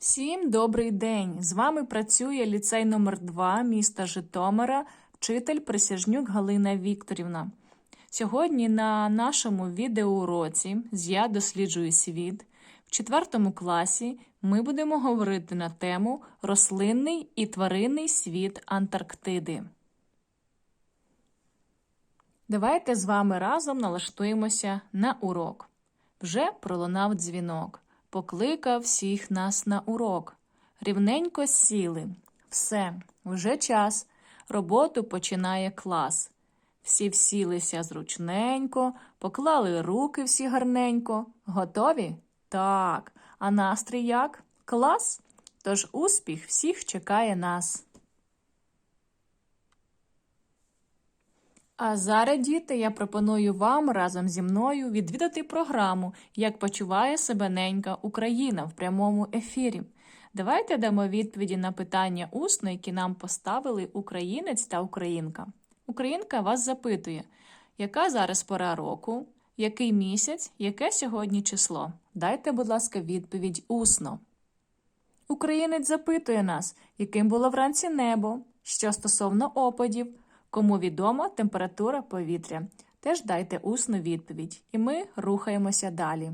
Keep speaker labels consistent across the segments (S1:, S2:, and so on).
S1: Всім добрий день! З вами працює ліцей номер 2 міста Житомира, вчитель Присяжнюк Галина Вікторівна. Сьогодні на нашому відеоуроці з Я досліджую світ в четвертому класі ми будемо говорити на тему рослинний і тваринний світ Антарктиди. Давайте з вами разом налаштуємося на урок. Вже пролунав дзвінок, покликав всіх нас на урок. Рівненько сіли. Все, вже час. Роботу починає клас. Всі всілися зручненько, поклали руки всі гарненько. Готові? Так. А настрій як? Клас? Тож успіх всіх чекає нас. А зараз, діти, я пропоную вам разом зі мною відвідати програму Як почуває себе ненька Україна в прямому ефірі. Давайте дамо відповіді на питання усно, які нам поставили українець та українка. Українка вас запитує, яка зараз пора року, який місяць, яке сьогодні число? Дайте, будь ласка, відповідь усно. Українець запитує нас, яким було вранці небо, що стосовно опадів, кому відома температура повітря. Теж дайте усну відповідь, і ми рухаємося далі.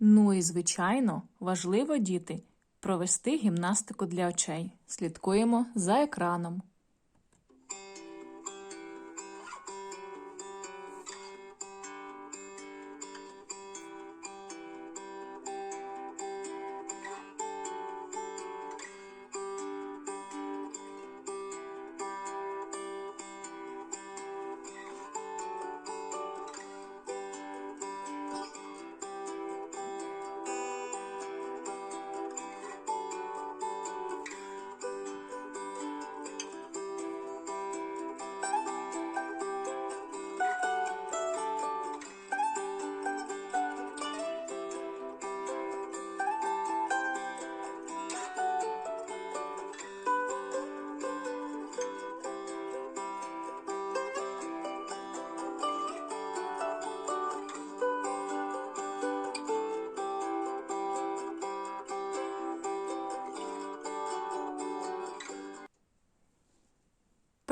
S1: Ну і, звичайно, важливо, діти, провести гімнастику для очей. Слідкуємо за екраном.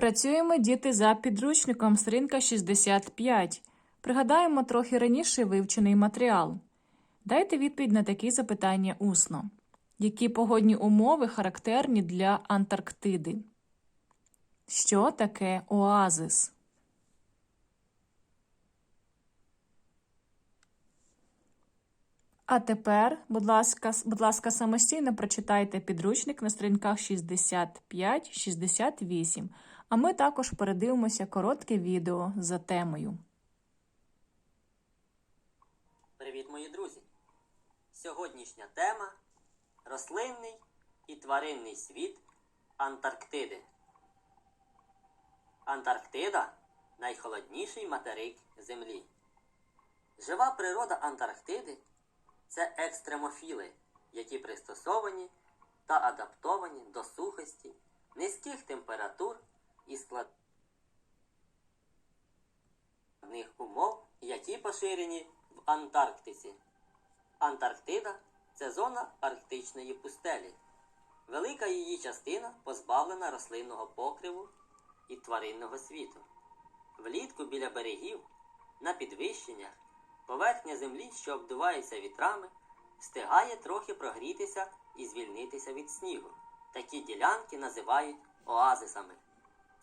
S1: Працюємо діти за підручником сторінка 65. Пригадаємо трохи раніше вивчений матеріал. Дайте відповідь на такі запитання усно. Які погодні умови характерні для Антарктиди? Що таке оазис? А тепер, будь ласка, будь ласка, самостійно прочитайте підручник на сторінках 65-68, а ми також передивимося коротке відео за темою.
S2: Привіт, мої друзі! Сьогоднішня тема рослинний і тваринний світ Антарктиди. Антарктида найхолодніший материк Землі. Жива природа Антарктиди це екстремофіли, які пристосовані та адаптовані до сухості, низьких температур і складних умов, які поширені в Антарктиці. Антарктида це зона арктичної пустелі. Велика її частина позбавлена рослинного покриву і тваринного світу. Влітку біля берегів, на підвищеннях, поверхня землі, що обдувається вітрами, встигає трохи прогрітися і звільнитися від снігу. Такі ділянки називають оазисами.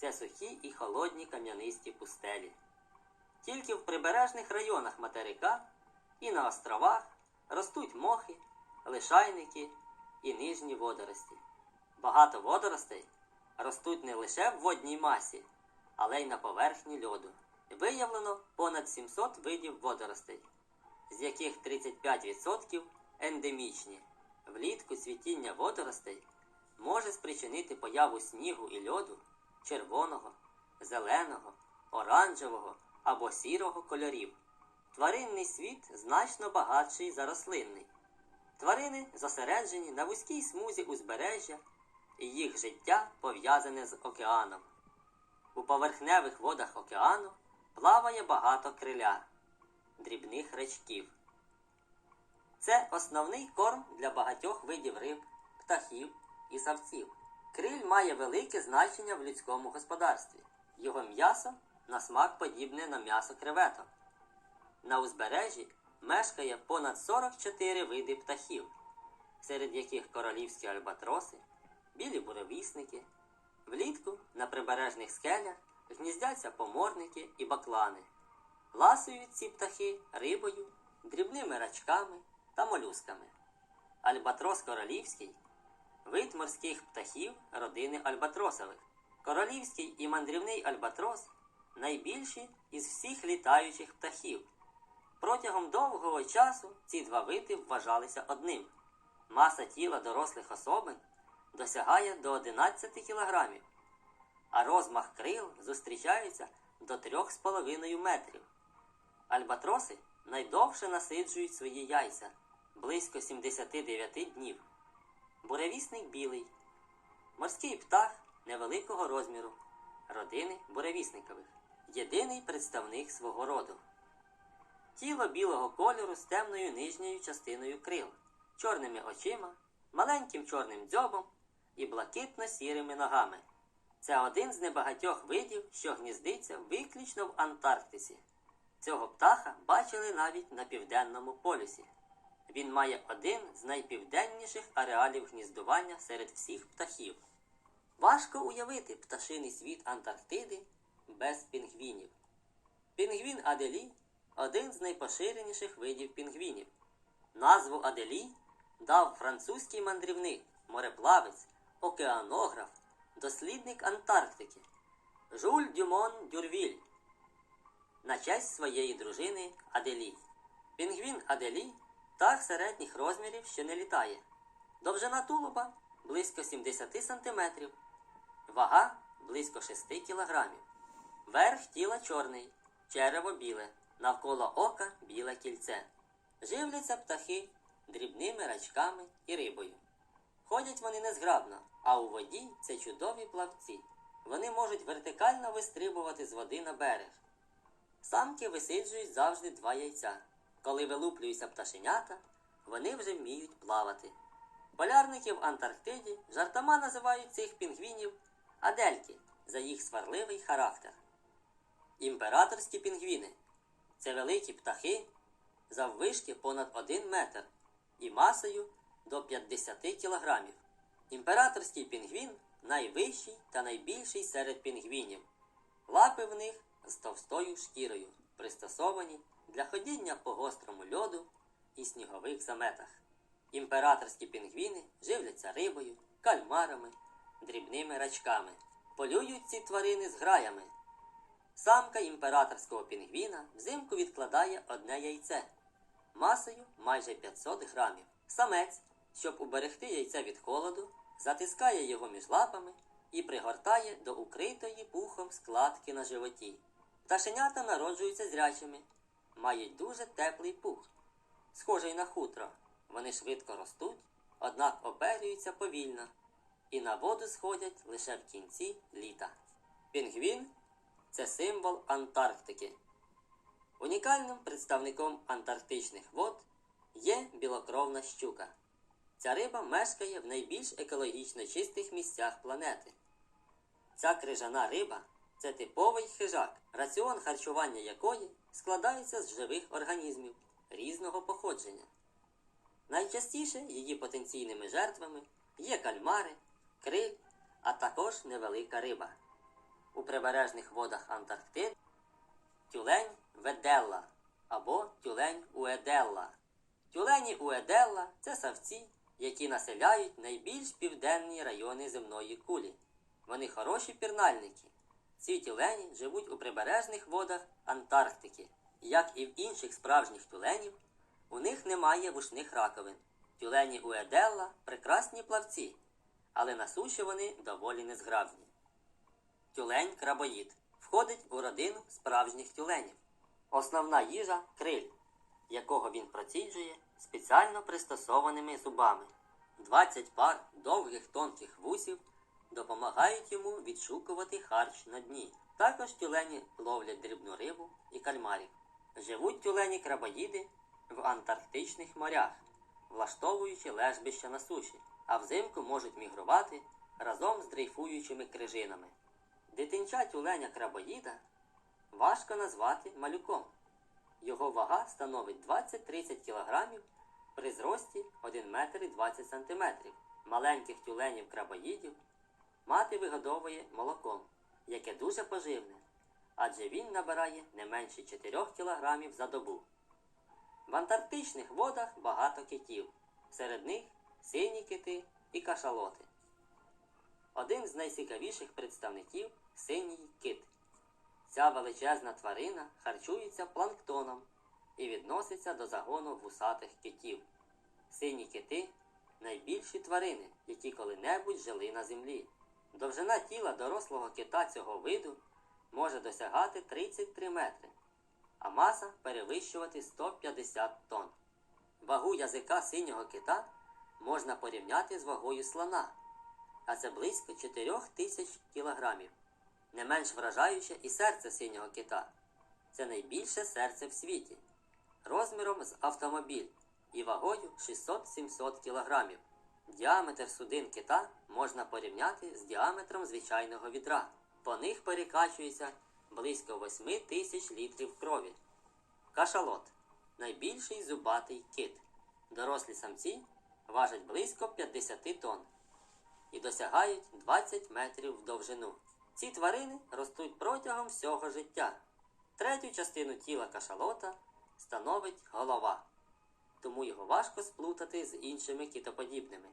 S2: Це сухі і холодні кам'янисті пустелі. Тільки в прибережних районах материка і на островах ростуть мохи, лишайники і нижні водорості. Багато водоростей ростуть не лише в водній масі, але й на поверхні льоду. Виявлено понад 700 видів водоростей, з яких 35% ендемічні. Влітку цвітіння водоростей може спричинити появу снігу і льоду червоного, зеленого, оранжевого або сірого кольорів. Тваринний світ значно багатший за рослинний. Тварини зосереджені на вузькій смузі узбережжя, і їх життя пов'язане з океаном. У поверхневих водах океану плаває багато криля, дрібних рачків. Це основний корм для багатьох видів риб, птахів і савців. Криль має велике значення в людському господарстві. Його м'ясо на смак подібне на м'ясо креветок. На узбережжі мешкає понад 44 види птахів, серед яких королівські альбатроси, білі буревісники. Влітку на прибережних скелях гніздяться поморники і баклани. Ласують ці птахи рибою, дрібними рачками та молюсками. Альбатрос королівський вид морських птахів родини альбатросових. Королівський і мандрівний альбатрос найбільші із всіх літаючих птахів. Протягом довгого часу ці два види вважалися одним. Маса тіла дорослих особин досягає до 11 кілограмів, а розмах крил зустрічається до 3,5 метрів. Альбатроси найдовше насиджують свої яйця близько 79 днів. Буревісник білий, морський птах невеликого розміру, родини буревісникових, єдиний представник свого роду. Тіло білого кольору з темною нижньою частиною крил, чорними очима, маленьким чорним дзьобом і блакитно-сірими ногами. Це один з небагатьох видів, що гніздиться виключно в Антарктиці. Цього птаха бачили навіть на південному полюсі. Він має один з найпівденніших ареалів гніздування серед всіх птахів. Важко уявити пташиний світ Антарктиди без пінгвінів. Пінгвін Аделі один з найпоширеніших видів пінгвінів. Назву Аделі дав французький мандрівник, мореплавець, океанограф, дослідник Антарктики Жуль Дюмон Дюрвіль на честь своєї дружини Аделі. Пінгвін Аделі птах середніх розмірів, що не літає. Довжина тулуба близько 70 см, вага близько 6 кг. Верх тіла чорний, черево біле, навколо ока біле кільце. Живляться птахи дрібними рачками і рибою. Ходять вони незграбно, а у воді це чудові плавці. Вони можуть вертикально вистрибувати з води на берег. Самки висиджують завжди два яйця. Коли вилуплюються пташенята, вони вже вміють плавати. Полярники в Антарктиді жартома називають цих пінгвінів адельки за їх сварливий характер. Імператорські пінгвіни це великі птахи заввишки понад 1 метр і масою до 50 кілограмів. Імператорський пінгвін найвищий та найбільший серед пінгвінів. Лапи в них з товстою шкірою, пристосовані для ходіння по гострому льоду і снігових заметах. Імператорські пінгвіни живляться рибою, кальмарами, дрібними рачками. Полюють ці тварини з граями. Самка імператорського пінгвіна взимку відкладає одне яйце масою майже 500 грамів. Самець, щоб уберегти яйце від холоду, затискає його між лапами і пригортає до укритої пухом складки на животі. Пташенята народжуються зрячими, мають дуже теплий пух, схожий на хутро. Вони швидко ростуть, однак оперюються повільно і на воду сходять лише в кінці літа. Пінгвін це символ Антарктики. Унікальним представником антарктичних вод є білокровна щука. Ця риба мешкає в найбільш екологічно чистих місцях планети. Ця крижана риба це типовий хижак, раціон харчування якої складається з живих організмів різного походження. Найчастіше її потенційними жертвами є кальмари, криль, а також невелика риба. У прибережних водах Антарктиди тюлень веделла або тюлень уеделла. Тюлені уеделла це савці, які населяють найбільш південні райони земної кулі. Вони хороші пірнальники. Ці тюлені живуть у прибережних водах Антарктики. Як і в інших справжніх тюленів, у них немає вушних раковин. Тюлені уеделла прекрасні плавці, але на суші вони доволі незграбні. Тюлень крабоїд входить у родину справжніх тюленів. Основна їжа криль, якого він проціджує спеціально пристосованими зубами. 20 пар довгих тонких вусів допомагають йому відшукувати харч на дні. Також тюлені ловлять дрібну рибу і кальмарів. Живуть тюлені крабоїди в антарктичних морях. влаштовуючи лежбища на суші, а взимку можуть мігрувати разом з дрейфуючими крижинами. Дитинча тюленя крабоїда важко назвати малюком. Його вага становить 20-30 кг при зрості 1 метр 20 см. Маленьких тюленів крабоїдів мати вигодовує молоком, яке дуже поживне, адже він набирає не менше 4 кг за добу. В антарктичних водах багато китів, серед них сині кити і кашалоти. Один з найцікавіших представників синій кит. Ця величезна тварина харчується планктоном і відноситься до загону вусатих китів. Сині кити найбільші тварини, які коли-небудь жили на землі. Довжина тіла дорослого кита цього виду може досягати 33 метри, а маса перевищувати 150 тонн. Вагу язика синього кита можна порівняти з вагою слона, а це близько 4 тисяч кілограмів. Не менш вражаюче і серце синього кита. Це найбільше серце в світі, розміром з автомобіль і вагою 600-700 кілограмів. Діаметр судин кита можна порівняти з діаметром звичайного відра. По них перекачується близько 8 тисяч літрів крові. Кашалот найбільший зубатий кит. Дорослі самці важать близько 50 тонн і досягають 20 метрів в довжину. Ці тварини ростуть протягом всього життя. Третю частину тіла кашалота становить голова, тому його важко сплутати з іншими китоподібними.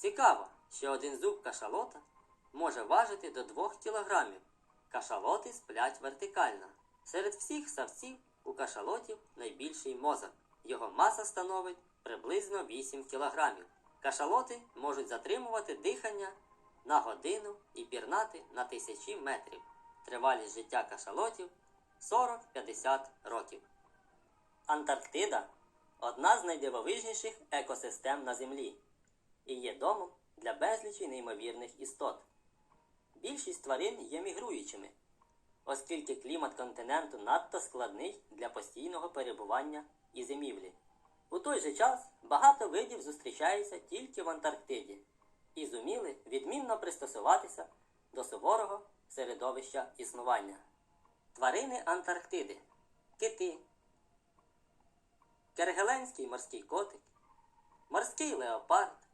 S2: Цікаво, що один зуб кашалота може важити до 2 кілограмів. Кашалоти сплять вертикально. Серед всіх савців у кашалотів найбільший мозок. Його маса становить приблизно 8 кілограмів. Кашалоти можуть затримувати дихання на годину і пірнати на тисячі метрів. Тривалість життя кашалотів 40-50 років. Антарктида одна з найдивовижніших екосистем на Землі і є домом для безлічі неймовірних істот. Більшість тварин є мігруючими, оскільки клімат континенту надто складний для постійного перебування і зимівлі. У той же час багато видів зустрічаються тільки в Антарктиді і зуміли відмінно пристосуватися до суворого середовища існування. Тварини Антарктиди кити, кергеленський морський котик, морський леопард,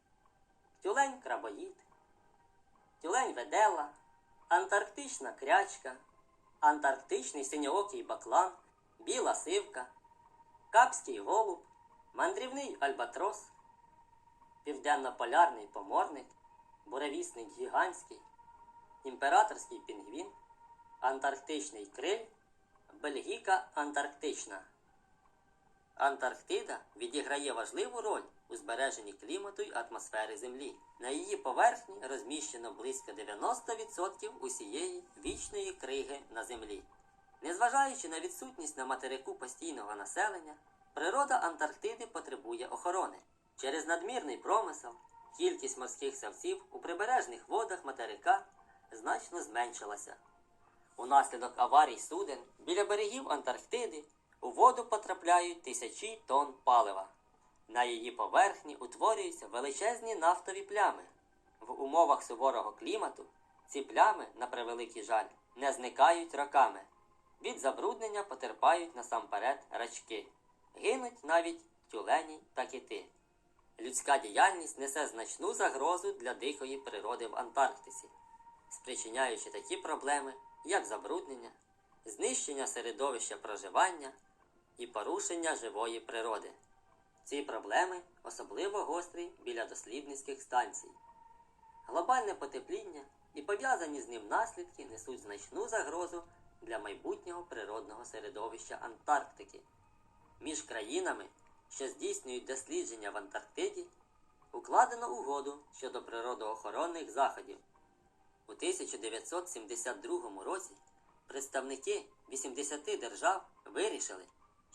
S2: тюлень крабоїд, тюлень ведела, антарктична крячка, антарктичний синьоокий баклан, біла сивка, капський голуб, мандрівний альбатрос, південно-полярний поморник, буревісник гігантський, імператорський пінгвін, антарктичний криль, бельгіка антарктична. Антарктида відіграє важливу роль у збереженні клімату й атмосфери Землі. На її поверхні розміщено близько 90% усієї вічної криги на Землі. Незважаючи на відсутність на материку постійного населення, природа Антарктиди потребує охорони. Через надмірний промисел кількість морських савців у прибережних водах материка значно зменшилася. Унаслідок аварій суден біля берегів Антарктиди у воду потрапляють тисячі тонн палива. На її поверхні утворюються величезні нафтові плями. В умовах суворого клімату ці плями, на превеликий жаль, не зникають роками. Від забруднення потерпають насамперед рачки. Гинуть навіть тюлені та кити. Людська діяльність несе значну загрозу для дикої природи в Антарктиці, спричиняючи такі проблеми, як забруднення, знищення середовища проживання і порушення живої природи. Ці проблеми особливо гострі біля дослідницьких станцій. Глобальне потепління і пов'язані з ним наслідки несуть значну загрозу для майбутнього природного середовища Антарктики. Між країнами, що здійснюють дослідження в Антарктиді, укладено угоду щодо природоохоронних заходів. У 1972 році представники 80 держав вирішили,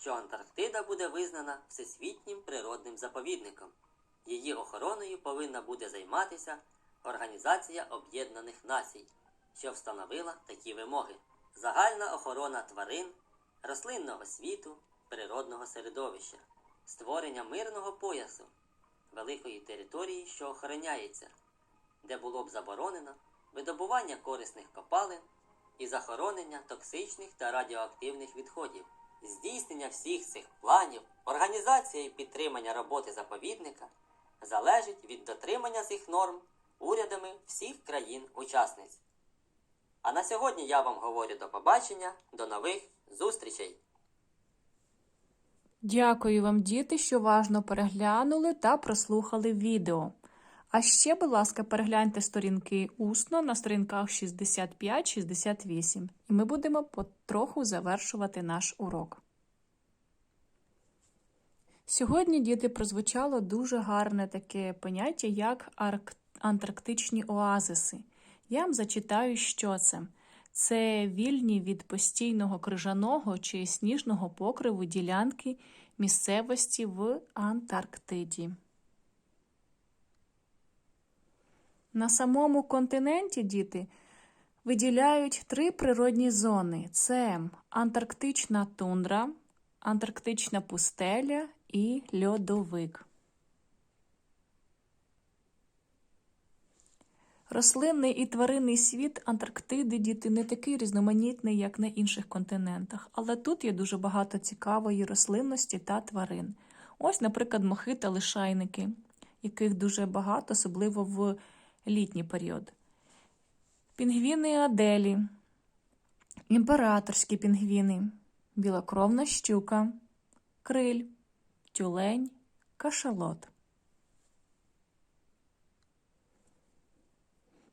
S2: що Антарктида буде визнана всесвітнім природним заповідником. Її охороною повинна буде займатися Організація Об'єднаних Націй, що встановила такі вимоги: загальна охорона тварин, рослинного світу, природного середовища, створення мирного поясу великої території, що охороняється, де було б заборонено видобування корисних копалин і захоронення токсичних та радіоактивних відходів. Здійснення всіх цих планів, організація і підтримання роботи заповідника залежить від дотримання цих норм урядами всіх країн-учасниць. А на сьогодні я вам говорю до побачення, до нових зустрічей!
S1: Дякую вам, діти, що уважно переглянули та прослухали відео. А ще, будь ласка, перегляньте сторінки усно на сторінках 65-68, і ми будемо потроху завершувати наш урок. Сьогодні, діти, прозвучало дуже гарне таке поняття, як арк... антарктичні оазиси. Я вам зачитаю, що це. Це вільні від постійного крижаного чи сніжного покриву ділянки місцевості в Антарктиді. На самому континенті діти виділяють три природні зони: це Антарктична тундра, Антарктична пустеля і льодовик. Рослинний і тваринний світ Антарктиди діти не такий різноманітний, як на інших континентах, але тут є дуже багато цікавої рослинності та тварин. Ось, наприклад, мохи та лишайники, яких дуже багато, особливо в літній період. Пінгвіни Аделі, імператорські пінгвіни, білокровна щука, криль, тюлень, кашалот.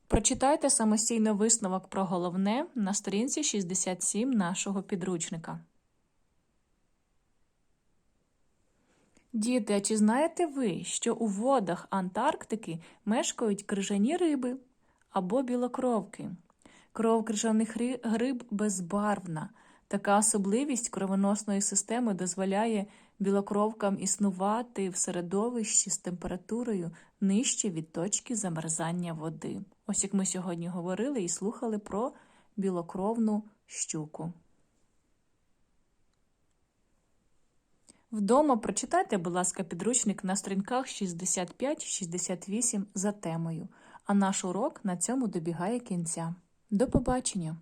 S1: Прочитайте самостійно висновок про головне на сторінці 67 нашого підручника. Діти, а чи знаєте ви, що у водах Антарктики мешкають крижані риби або білокровки? Кров крижаних ри- риб безбарвна. Така особливість кровоносної системи дозволяє білокровкам існувати в середовищі з температурою нижче від точки замерзання води. Ось як ми сьогодні говорили і слухали про білокровну щуку. Вдома прочитайте, будь ласка, підручник на сторінках 65-68 за темою. А наш урок на цьому добігає кінця. До побачення!